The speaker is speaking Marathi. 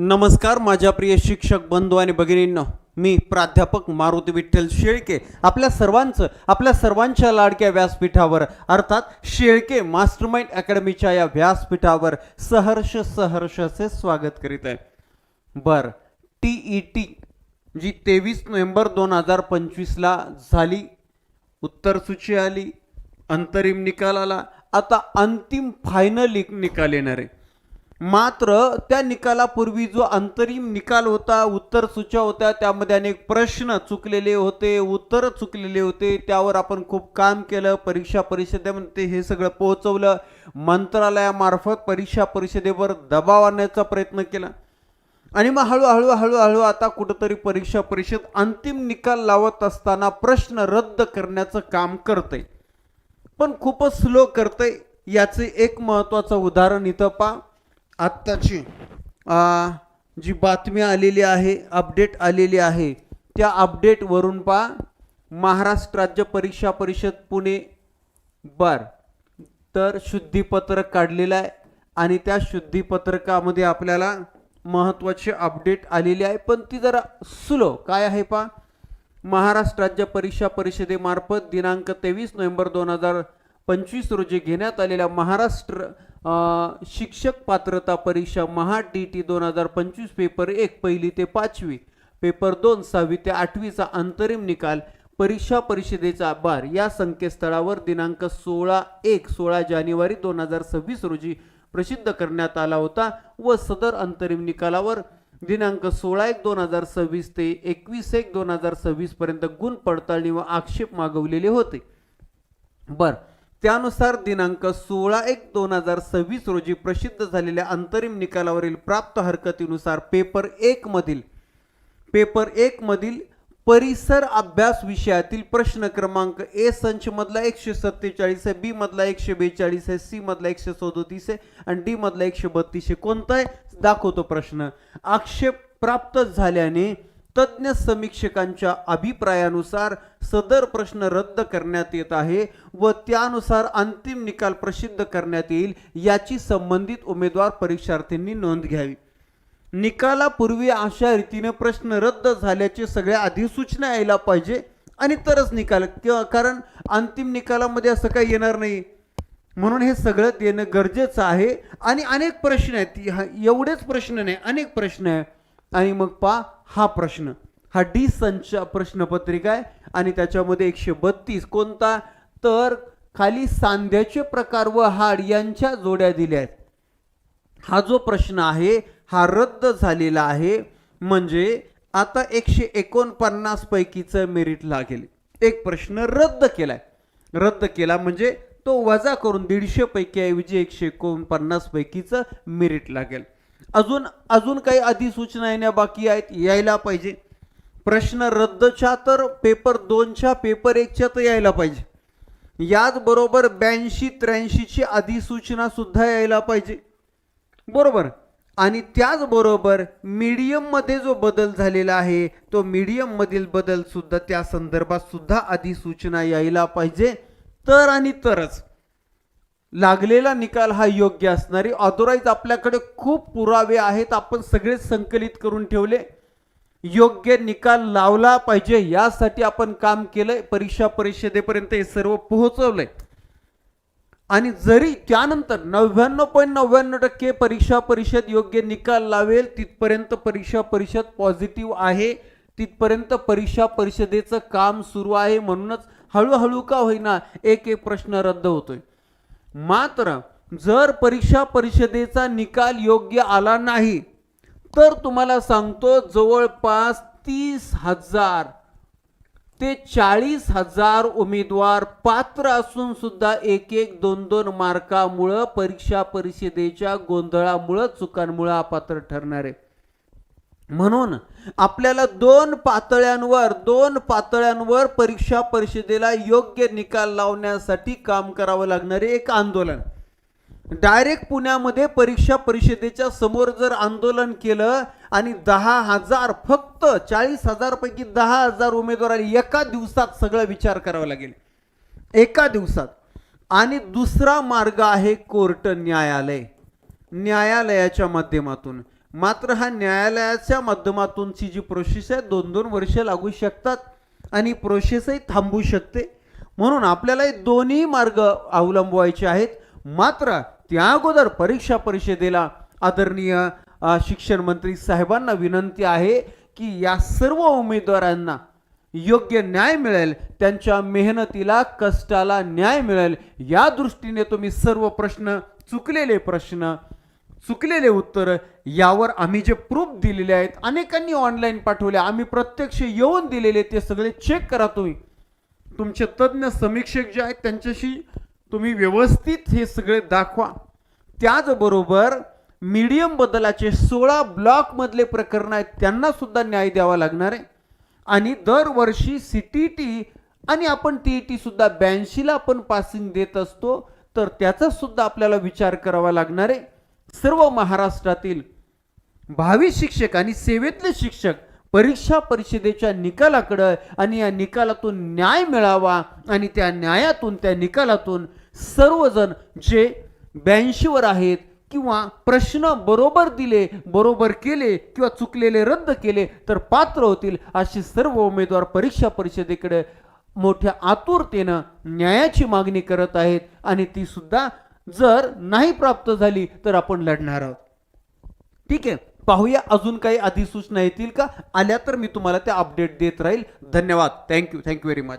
नमस्कार माझ्या प्रिय शिक्षक बंधू आणि भगिनींनो. मी प्राध्यापक मारुती विठ्ठल शेळके आपल्या सर्वांचं आपल्या सर्वांच्या लाडक्या व्यासपीठावर अर्थात शेळके मास्टरमाइंड अकॅडमीच्या या व्यासपीठावर सहर्ष सहर्षाचे स्वागत करीत आहे. बर टी ई टी जी तेवीस नोव्हेंबर दोन हजार पंचवीसला झाली उत्तर सूची आली अंतरिम निकाल आला आता अंतिम फायनल निकाल येणार आहे. मात्र त्या निकालापूर्वी जो अंतरिम निकाल होता उत्तर सूच्या होत्या त्यामध्ये अनेक प्रश्न चुकलेले होते उत्तर चुकलेले होते. त्यावर आपण खूप काम केलं. परीक्षा परिषदेमध्ये हे सगळं पोहोचवलं. मंत्रालयामार्फत परीक्षा परिषदेवर दबाव आणण्याचा प्रयत्न केला. आणि मग हळूहळू हळूहळू आता कुठंतरी परीक्षा परिषद अंतिम निकाल लावत असताना प्रश्न रद्द करण्याचं काम करते पण खूपच स्लो करते याचे एक महत्त्वाचं उदाहरण इथं पा आत्ताची जी बातमी आलेली आहे अपडेट आलेली आहे त्या अपडेटवरून पा महाराष्ट्र राज्य परीक्षा परिषद पुणे बर. तर शुद्धीपत्रक काढलेलं आहे आणि त्या शुद्धीपत्रकामध्ये आपल्याला महत्त्वाची अपडेट आलेली आहे. पण ती जरा स्लो काय आहे पा महाराष्ट्र राज्य परीक्षा परिषदेमार्फत दिनांक तेवीस नोव्हेंबर दोन हजार पंचवीस रोजी घेण्यात आलेल्या महाराष्ट्र शिक्षक पात्रता परीक्षा महा डी टी दोन हजार पंचवीस पेपर एक पहिली ते पाचवी पेपर दोन सहावी ते आठवीचा अंतरिम निकाल परीक्षा परिषदेचा बार या संकेतस्थळावर दिनांक सोळा एक सोळा जानेवारी दोन हजार सव्वीस रोजी प्रसिद्ध करण्यात आला होता व सदर अंतरिम निकालावर दिनांक सोळा एक दोन हजार सव्वीस ते एकवीस एक दोन हजार सव्वीसपर्यंत गुण पडताळणी व आक्षेप मागवलेले होते. बरं. त्यानुसार दिनांक सोळा एक दोन हजार सव्वीस रोजी प्रसिद्ध झालेल्या अंतरिम निकालावरील प्राप्त हरकतीनुसार पेपर एक मधील पेपर एक मधील परिसर अभ्यास विषयातील प्रश्न क्रमांक ए संच मधला एकशे सत्तेचाळीस आहे बी मधला एकशे बेचाळीस आहे सी मधला एकशे सदोतीस आहे आणि डी मधला एकशे बत्तीस आहे. कोणता आहे? दाखवतो प्रश्न. आक्षेप प्राप्त झाल्याने तज्ज्ञ समीक्षकांच्या अभिप्रायानुसार सदर प्रश्न रद्द करण्यात येत आहे व त्यानुसार अंतिम निकाल प्रसिद्ध करण्यात येईल याची संबंधित उमेदवार परीक्षार्थींनी नोंद घ्यावी. निकालापूर्वी अशा रीतीने प्रश्न रद्द झाल्याचे सगळ्या अधिसूचना यायला पाहिजे आणि तरच निकाल किंवा कारण अंतिम निकालामध्ये असं काही येणार नाही. म्हणून हे सगळं देणं गरजेचं आहे आणि अनेक प्रश्न आहेत. हा- एवढेच प्रश्न नाही अनेक प्रश्न आहे. आणि मग पा हा प्रश्न. हा डी संच प्रश्नपत्रिका आहे आणि त्याच्यामध्ये एकशे बत्तीस. कोणता? तर खाली सांध्याचे प्रकार व हाड यांच्या जोड्या दिल्या आहेत. हा जो प्रश्न आहे हा रद्द झालेला आहे. म्हणजे आता एकशे एकोणपन्नास पैकीचं मेरिट लागेल. एक प्रश्न रद्द केलाय. रद्द केला म्हणजे तो वजा करून दीडशे पैकी ऐवजी एकशे एकोणपन्नास पैकीचं मेरिट लागेल. अजून अजून काही अधिसूचना येण्या बाकी आहेत यायला पाहिजे. प्रश्न रद्दच्या तर पेपर दोनच्या पेपर एकच्या तर यायला पाहिजे. याचबरोबर ब्याऐंशी त्र्याऐंशीची अधिसूचना सुद्धा यायला पाहिजे. बरोबर? आणि त्याचबरोबर मीडियममध्ये जो बदल झालेला आहे तो मीडियममधील बदलसुद्धा बदल सुद्धा त्या संदर्भात सुद्धा अधिसूचना यायला पाहिजे. तर आणि तरच. लागलेला निकाल हा योग्य असणारी. ऑदोराईज आपल्याकडे खूप पुरावे आहेत आपण सगळे संकलित करून ठेवले. योग्य निकाल लावला पाहिजे यासाठी आपण काम केलंय परीक्षा परिषदेपर्यंत हे सर्व पोहोचवलंय. आणि जरी त्यानंतर नव्याण्णव पॉईंट नव्याण्णव टक्के परीक्षा परिषद योग्य निकाल लावेल तिथपर्यंत परीक्षा परिषद पॉझिटिव्ह आहे तिथपर्यंत परीक्षा परिषदेचं काम सुरू आहे म्हणूनच हळूहळू का होईना एक एक प्रश्न रद्द होतोय. मात्र जर परीक्षा परिषदेचा निकाल योग्य आला नाही तर तुम्हाला सांगतो जवळपास तीस हजार ते चाळीस हजार उमेदवार पात्र असून सुद्धा एक एक दोन दोन मार्कामुळं परीक्षा परिषदेच्या गोंधळामुळं चुकांमुळं अपात्र ठरणार. आहे म्हणून आपल्याला दोन पातळ्यांवर दोन पातळ्यांवर परीक्षा परिषदेला योग्य निकाल लावण्यासाठी काम करावं लागणारे एक आंदोलन. डायरेक्ट पुण्यामध्ये परीक्षा परिषदेच्या समोर जर आंदोलन केलं आणि दहा हजार फक्त चाळीस हजारपैकी दहा हजार उमेदवारांनी एका दिवसात सगळं विचार करावा लागेल. एका दिवसात. आणि दुसरा मार्ग आहे कोर्ट न्यायालय. न्यायालयाच्या माध्यमातून. मात्र हा न्यायालयाच्या माध्यमातूनची जी प्रोसेस आहे दोन दोन वर्ष लागू शकतात आणि प्रोसेसही थांबू शकते. म्हणून आपल्याला हे दोन्ही मार्ग अवलंबवायचे आहेत. मात्र त्या अगोदर परीक्षा परिषदेला आदरणीय शिक्षण मंत्री साहेबांना विनंती आहे की या सर्व उमेदवारांना योग्य न्याय मिळेल त्यांच्या मेहनतीला कष्टाला न्याय मिळेल या दृष्टीने तुम्ही सर्व प्रश्न चुकलेले प्रश्न चुकलेले उत्तर यावर आम्ही जे प्रूफ दिलेले आहेत अनेकांनी ऑनलाईन पाठवले. आम्ही प्रत्यक्ष येऊन दिलेले ते सगळे चेक करा तुम्ही. तुमचे तज्ज्ञ समीक्षक जे आहेत त्यांच्याशी तुम्ही व्यवस्थित हे सगळे दाखवा. त्याचबरोबर मीडियम बदलाचे सोळा ब्लॉकमधले प्रकरण आहेत त्यांना सुद्धा न्याय द्यावा लागणार आहे. आणि दरवर्षी सी टी टी आणि आपण टी टी सुद्धा ब्याऐंशीला आपण पासिंग देत असतो तर त्याचा सुद्धा आपल्याला विचार करावा लागणार आहे. सर्व महाराष्ट्रातील भावी शिक्षक आणि सेवेतले शिक्षक परीक्षा परिषदेच्या निकालाकडं आणि या निकालातून न्याय मिळावा आणि त्या न्यायातून त्या निकालातून सर्वजण जे ब्याऐंशीवर आहेत किंवा प्रश्न बरोबर दिले बरोबर केले किंवा चुकलेले रद्द केले तर पात्र होतील अशी सर्व उमेदवार परीक्षा परिषदेकडे मोठ्या आतुरतेनं न्यायाची मागणी करत आहेत आणि ती सुद्धा जर नाही प्राप्त झाली तर आपण लढणार आहोत. ठीक आहे? पाहूया अजून काही अधिसूचना येतील का? आल्या तर मी तुम्हाला त्या अपडेट देत राहील. धन्यवाद. Thank you thank you very much